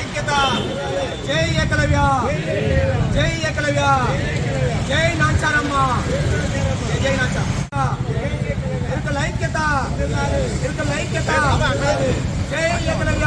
ఐక్యత. జై ఏకలవ్య. జై ఏకలవ్య. జై నాచారమ్మ. జై జై నాంచా. ఇరుకల ఐక్యత. ఇరుకల ఐక్యత. జై ఏకలవ్య.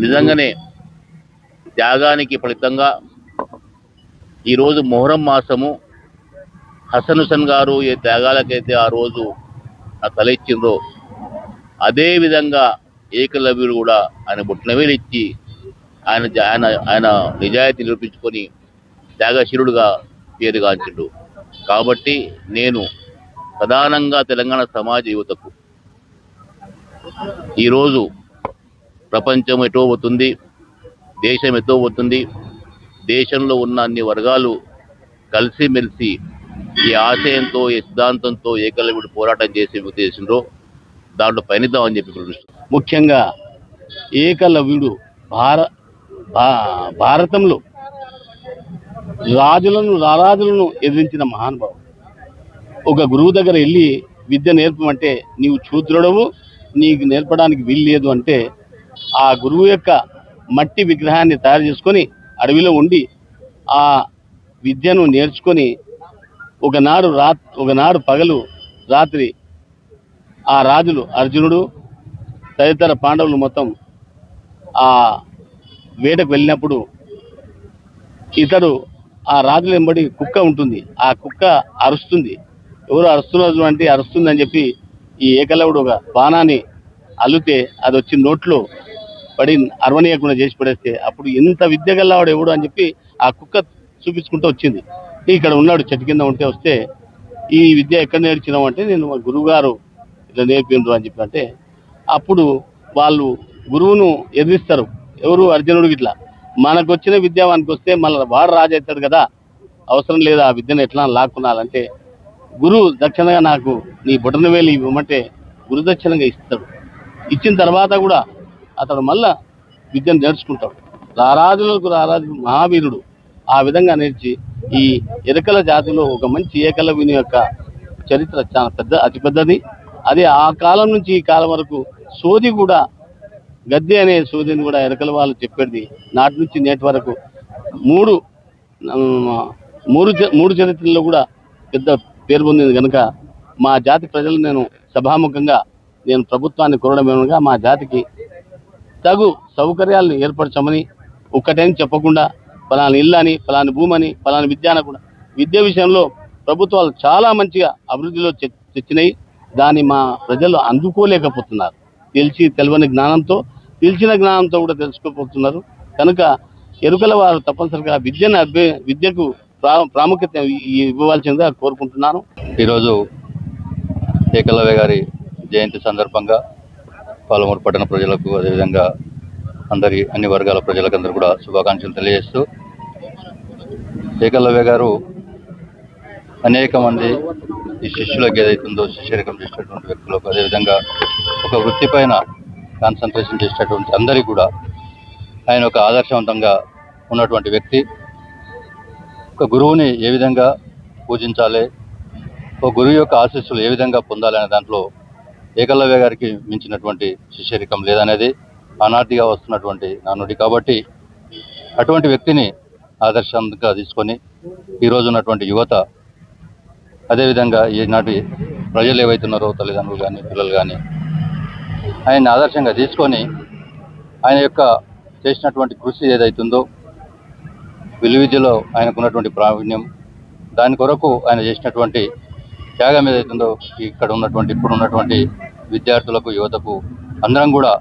నిజంగానే త్యాగానికి ఫలితంగా ఈరోజు మొహరం మాసము హసన్ హుసన్ గారు ఏ త్యాగాలకైతే ఆ రోజు ఆ తలెచ్చిండ్రో అదే విధంగా ఏకలవ్యుడు కూడా ఆయన బుట్నవేలు ఇచ్చి ఆయన ఆయన ఆయన నిజాయితీ నిరూపించుకొని త్యాగశిరుడుగా పేరుగాంచిండు. కాబట్టి నేను ప్రధానంగా తెలంగాణ సమాజ యువతకు ఈరోజు ప్రపంచం ఎటో పోతుంది దేశం ఎటో పోతుంది దేశంలో ఉన్న అన్ని వర్గాలు కలిసిమెలిసి ఈ ఆశయంతో ఈ సిద్ధాంతంతో ఏకలవిడి పోరాటం చేసి ఉద్దేశంలో దాంట్లో పయనిద్దాం అని చెప్పి ముఖ్యంగా ఏకలవ్యుడు భార భారతంలో రాజులను రారాజులను ఎదిరించిన మహానుభావుడు. ఒక గురువు దగ్గర వెళ్ళి విద్య నేర్పమంటే నీవు చూద్రుడవు నీకు నేర్పడానికి వీల్లేదు అంటే ఆ గురువు యొక్క మట్టి విగ్రహాన్ని తయారు చేసుకొని అడవిలో ఉండి ఆ విద్యను నేర్చుకొని ఒకనాడు రా ఒకనాడు పగలు రాత్రి ఆ రాజులు అర్జునుడు తదితర పాండవులు మొత్తం ఆ వేటకు వెళ్ళినప్పుడు ఇతడు ఆ రాజుల వెంబడి కుక్క ఉంటుంది. ఆ కుక్క అరుస్తుంది. ఎవరు అరుస్తున్నారు అంటే అరుస్తుందని చెప్పి ఈ ఏకలవుడు ఒక బాణాన్ని అల్లితే అది వచ్చి నోట్లో పడి అరవనీయకుండా చేసి పడేస్తే అప్పుడు ఇంత విద్య గల్లవాడు ఎవడు అని చెప్పి ఆ కుక్క చూపించుకుంటూ వచ్చింది. ఇక్కడ ఉన్నాడు చెట్టు కింద ఉంటే వస్తే ఈ విద్య ఎక్కడ నేర్చినావు అంటే నేను మా గురువుగారు ఇట్లా నేర్పిండ్రు అని చెప్పి అంటే అప్పుడు వాళ్ళు గురువును ఎదిరిస్తారు. ఎవరు అర్జునుడికి ఇట్లా మనకు వచ్చిన విద్య వానికి వస్తే మళ్ళీ వాడు రాజు అవుతాడు కదా అవసరం లేదు ఆ విద్యను ఎట్లా లాక్కున్నాలంటే గురువు దక్షిణగా నాకు నీ బుటన వేలు ఇవ్వమంటే గురుదక్షిణంగా ఇస్తాడు. ఇచ్చిన తర్వాత కూడా అతడు మళ్ళా విద్యను నేర్చుకుంటాడు. రారాజులకు రారాజు మహావీరుడు ఆ విధంగా నేర్చి ఈ ఎరకల జాతిలో ఒక మంచి ఏకల విని యొక్క చరిత్ర చాలా పెద్ద అతిపెద్దది. అది ఆ కాలం నుంచి ఈ కాలం వరకు సోది కూడా గద్దె అనే సోదిని కూడా ఎరకల వాళ్ళు చెప్పేది. నాటి నుంచి నేటి వరకు మూడు మూడు మూడు చరిత్రల్లో కూడా పెద్ద పేరు పొందింది కనుక మా జాతి ప్రజలు నేను సభాముఖంగా నేను ప్రభుత్వాన్ని కోరడం ఏమనగా మా జాతికి తగు సౌకర్యాలను ఏర్పరచమని ఒక్కటేం చెప్పకుండా ఫలాని ఇల్లు అని ఫలాని భూమి అని ఫలాని విద్య అనకుండా విద్య విషయంలో ప్రభుత్వాలు చాలా మంచిగా అభివృద్ధిలో తెచ్చినాయి. దాన్ని మా ప్రజలు అందుకోలేకపోతున్నారు. తెలిసి తెలియని జ్ఞానంతో తెలిసిన జ్ఞానంతో కూడా తెలుసుకోపోతున్నారు. కనుక ఎరుకల వారు తప్పనిసరిగా విద్యను అభ్య విద్యకు ప్రా ప్రాముఖ్యత ఇవ్వవలసిందిగా కోరుకుంటున్నాను. ఈరోజు ఏకలవ్య గారి జయంతి సందర్భంగా పాలమూరు పట్టణ ప్రజలకు అదేవిధంగా అందరి అన్ని వర్గాల ప్రజలకు అందరూ కూడా శుభాకాంక్షలు తెలియజేస్తూ ఏకలవ్య గారు అనేక మంది ఈ శిష్యులకు ఏదైతుందో శిష్యరికం చేసేటువంటి వ్యక్తులకు అదేవిధంగా ఒక వృత్తి పైన కాన్సన్ట్రేషన్ చేసేటటువంటి అందరికీ కూడా ఆయన ఒక ఆదర్శవంతంగా ఉన్నటువంటి వ్యక్తి. ఒక గురువుని ఏ విధంగా పూజించాలి? ఒక గురువు యొక్క ఆశీస్సులు ఏ విధంగా పొందాలనే దాంట్లో ఏకలవ్య గారికి మించినటువంటి శిష్యరికం లేదనేది ఆనాటిగా వస్తున్నటువంటి నానుడి కాబట్టి అటువంటి వ్యక్తిని ఆదర్శంగా తీసుకొని ఈరోజు ఉన్నటువంటి యువత అదేవిధంగా ఈనాటి ప్రజలు ఏవైతున్నారో తల్లిదండ్రులు కానీ పిల్లలు కానీ ఆయన్ని ఆదర్శంగా తీసుకొని ఆయన యొక్క చేసినటువంటి కృషి ఏదైతుందో విలువిద్యలో ఆయనకున్నటువంటి ప్రావీణ్యం దాని కొరకు ఆయన చేసినటువంటి త్యాగం ఏదైతుందో ఇక్కడ ఉన్నటువంటి ఇప్పుడు ఉన్నటువంటి విద్యార్థులకు యువతకు అందరం కూడా